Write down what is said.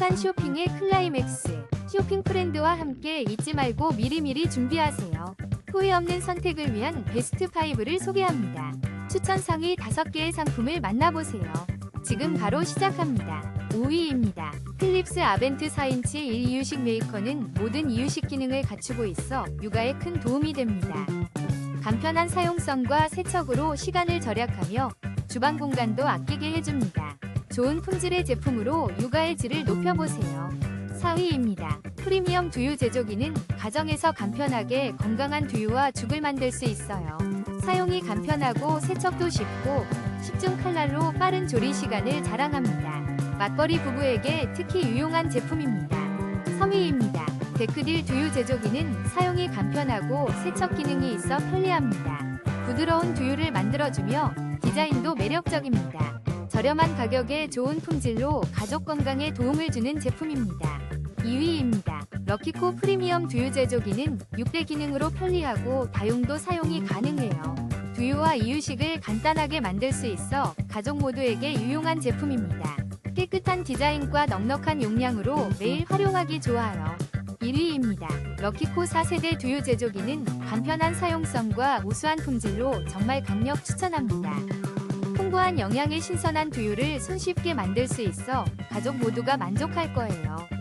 행복한 쇼핑의 클라이맥스. 쇼핑 프렌드와 함께 잊지 말고 미리미리 준비하세요. 후회 없는 선택을 위한 베스트 5를 소개합니다. 추천 상위 5개의 상품을 만나보세요. 지금 바로 시작합니다. 5위입니다. 필립스 아벤트 4인치 1 이유식 메이커는 모든 이유식 기능을 갖추고 있어 육아에 큰 도움이 됩니다. 간편한 사용성과 세척으로 시간을 절약하며 주방 공간도 아끼게 해줍니다. 좋은 품질의 제품으로 육아의 질을 높여보세요. 4위입니다. 프리미엄 두유 제조기는 가정에서 간편하게 건강한 두유와 죽을 만들 수 있어요. 사용이 간편하고 세척도 쉽고 10중 칼날로 빠른 조리 시간을 자랑합니다. 맞벌이 부부에게 특히 유용한 제품입니다. 3위입니다. 데크딜 두유 제조기는 사용이 간편하고 세척 기능이 있어 편리합니다. 부드러운 두유를 만들어주며 디자인도 매력적입니다. 저렴한 가격에 좋은 품질로 가족 건강에 도움을 주는 제품입니다. 2위입니다. 럭키코 프리미엄 두유 제조기는 6대 기능으로 편리하고 다용도 사용이 가능해요. 두유와 이유식을 간단하게 만들 수 있어 가족 모두에게 유용한 제품입니다. 깨끗한 디자인과 넉넉한 용량으로 매일 활용하기 좋아요. 1위입니다. 럭키코 4세대 두유 제조기는 간편한 사용성과 우수한 품질로 정말 강력 추천합니다. 풍부한 영양의 신선한 두유를 손쉽게 만들 수 있어 가족 모두가 만족할 거예요.